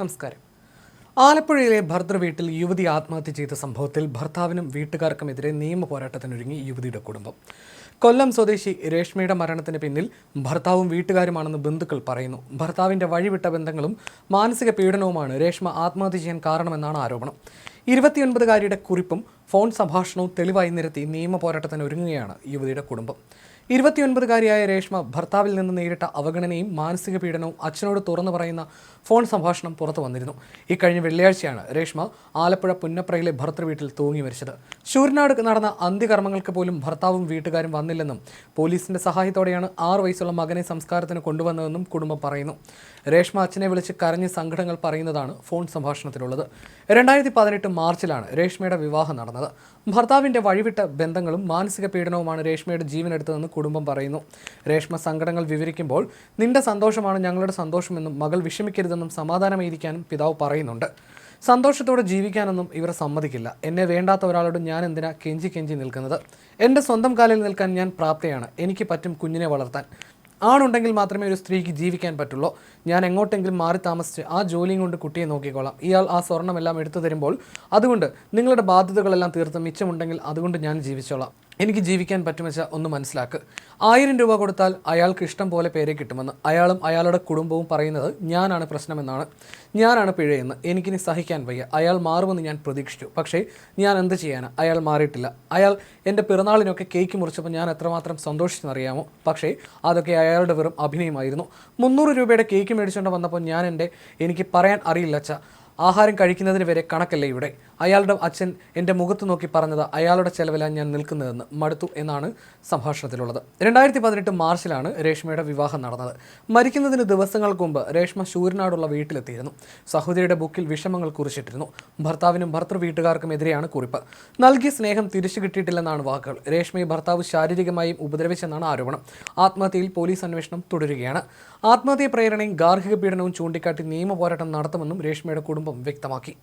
നമസ്കാരം. ആലപ്പുഴയിലെ ഭർതൃ വീട്ടിൽ യുവതി ആത്മഹത്യ ചെയ്ത സംഭവത്തിൽ ഭർത്താവിനും വീട്ടുകാർക്കുമെതിരെ നിയമ പോരാട്ടത്തിനൊരുങ്ങി യുവതിയുടെ കുടുംബം. കൊല്ലം സ്വദേശി രേഷ്മയുടെ മരണത്തിന് പിന്നിൽ ഭർത്താവും വീട്ടുകാരുമാണെന്ന് ബന്ധുക്കൾ പറയുന്നു. ഭർത്താവിന്റെ വഴിവിട്ട ബന്ധങ്ങളും മാനസിക പീഡനവുമാണ് രേഷ്മ ആത്മഹത്യ ചെയ്യാൻ കാരണമെന്നാണ് ആരോപണം. ഇരുപത്തിയൊൻപതുകാരിയുടെ കുറിപ്പും ഫോൺ സംഭാഷണവും തെളിവായി നിരത്തി നിയമ പോരാട്ടത്തിന് ഒരുങ്ങുകയാണ് യുവതിയുടെ കുടുംബം. ഇരുപത്തിയൊൻപതുകാരിയായ രേഷ്മ ഭർത്താവിൽ നിന്ന് നേരിട്ട അവഗണനയും മാനസിക പീഡനവും അച്ഛനോട് തുറന്നു പറയുന്ന ഫോൺ സംഭാഷണം പുറത്തു വന്നിരുന്നു. ഇക്കഴിഞ്ഞ വെള്ളിയാഴ്ചയാണ് രേഷ്മ ആലപ്പുഴ പുന്നപ്രയിലെ ഭർത്തൃ വീട്ടിൽ തൂങ്ങി മരിച്ചത്. ശൂരനാട് നടന്ന അന്ത്യകർമ്മങ്ങൾക്ക് പോലും ഭർത്താവും വീട്ടുകാരും വന്നില്ലെന്നും പോലീസിന്റെ സഹായത്തോടെയാണ് ആറു വയസ്സുള്ള മകനെ സംസ്കാരത്തിന് കൊണ്ടുവന്നതെന്നും കുടുംബം പറയുന്നു. രേഷ്മ അച്ഛനെ വിളിച്ച് കരഞ്ഞ് സംഘടനകൾ പറയുന്നതാണ് ഫോൺ സംഭാഷണത്തിലുള്ളത്. രണ്ടായിരത്തി പതിനെട്ട് മാർച്ചിലാണ് രേഷ്മയുടെ വിവാഹം നടന്നത്. ഭർത്താവിന്റെ വഴിവിട്ട ബന്ധങ്ങളും മാനസിക പീഡനവുമാണ് രേഷ്മയുടെ ജീവനെടുത്തതെന്ന് കുടുംബം പറയുന്നു. രേഷ്മ സങ്കടങ്ങൾ വിവരിക്കുമ്പോൾ നിന്റെ സന്തോഷമാണ് ഞങ്ങളുടെ സന്തോഷമെന്നും മകൾ വിഷമിക്കരുതെന്നും സമാധാനമേരിക്കാനും പിതാവ് പറയുന്നുണ്ട്. സന്തോഷത്തോടെ ജീവിക്കാനൊന്നും ഇവർ സമ്മതിക്കില്ല. എന്നെ വേണ്ടാത്ത ഒരാളോട് ഞാൻ എന്തിനാ കെഞ്ചി കെഞ്ചി നിൽക്കുന്നത്? എന്റെ സ്വന്തം കാലിൽ നിൽക്കാൻ ഞാൻ പ്രാപ്തയാണ്. എനിക്ക് പറ്റും കുഞ്ഞിനെ വളർത്താൻ. ആണുണ്ടെങ്കിൽ മാത്രമേ ഒരു സ്ത്രീക്ക് ജീവിക്കാൻ പറ്റുള്ളൂ. ഞാൻ എങ്ങോട്ടെങ്കിലും മാറി താമസിച്ച് ആ ജോലിയും കൊണ്ട് കുട്ടിയെ നോക്കിക്കോളാം. ഇയാൾ ആ സ്വർണമെല്ലാം എടുത്തു തരുമ്പോൾ അതുകൊണ്ട് നിങ്ങളുടെ ബാധ്യതകളെല്ലാം തീർത്ത് മിച്ചമുണ്ടെങ്കിൽ അതുകൊണ്ട് ഞാൻ ജീവിച്ചോളാം. എനിക്ക് ജീവിക്കാൻ പറ്റുമെച്ച ഒന്ന് മനസ്സിലാക്ക്. ആയിരം രൂപ കൊടുത്താൽ അയാൾക്ക് ഇഷ്ടം പോലെ പേരെ കിട്ടുമെന്ന് അയാളും അയാളുടെ കുടുംബവും പറയുന്നത് ഞാനാണ് പ്രശ്നമെന്നാണ്. ഞാനാണ് പിഴയെന്ന്. എനിക്കിനി സഹിക്കാൻ വയ്യ. അയാൾ മാറുമെന്ന് ഞാൻ പ്രതീക്ഷിച്ചു. പക്ഷേ ഞാൻ എന്ത് ചെയ്യാനാണ് അയാൾ മാറിയിട്ടില്ല. അയാൾ എന്റെ പിറന്നാളിനൊക്കെ കേക്ക് മുറിച്ചപ്പോൾ ഞാൻ എത്രമാത്രം സന്തോഷിച്ചെന്നറിയാമോ? പക്ഷേ അതൊക്കെ അയാളുടെ വെറും അഭിനയമായിരുന്നു. മുന്നൂറ് രൂപയുടെ കേക്ക് മേടിച്ചുകൊണ്ട് വന്നപ്പോൾ ഞാൻ എന്റെ എനിക്ക് പറയാൻ അറിയില്ല അച്ഛ. ആഹാരം കഴിക്കുന്നതിന് വരെ കണക്കല്ലേ ഇവിടെ? അയാളുടെ അച്ഛൻ എന്റെ മുഖത്ത് നോക്കി പറഞ്ഞത് അയാളുടെ ചെലവിലാണ് ഞാൻ നിൽക്കുന്നതെന്ന് മടുത്തു എന്നാണ് സംഭാഷണത്തിലുള്ളത്. രണ്ടായിരത്തി പതിനെട്ട് മാർച്ചിലാണ് രേഷ്മയുടെ വിവാഹം നടന്നത്. മരിക്കുന്നതിന് ദിവസങ്ങൾക്ക് മുമ്പ് രേഷ്മ ശൂരനാടുള്ള വീട്ടിലെത്തിയിരുന്നു. സഹോദരിയുടെ ബുക്കിൽ വിഷമങ്ങൾ കുറിച്ചിട്ടിരുന്നു. ഭർത്താവിനും ഭർത്തൃ വീട്ടുകാർക്കും എതിരെയാണ് കുറിപ്പ്. നൽകിയ സ്നേഹം തിരിച്ചു കിട്ടിയിട്ടില്ലെന്നാണ് വാക്കുകൾ. രേഷ്മയെ ഭർത്താവ് ശാരീരികമായും ഉപദ്രവിച്ചെന്നാണ് ആരോപണം. ആത്മഹത്യയിൽ പോലീസ് അന്വേഷണം തുടരുകയാണ്. ആത്മഹത്യ പ്രേരണയും ഗാർഹിക പീഡനവും ചൂണ്ടിക്കാട്ടി നിയമ പോരാട്ടം നടത്തുമെന്നും രേഷ്മയുടെ കുടുംബം വ്യക്തമാക്കി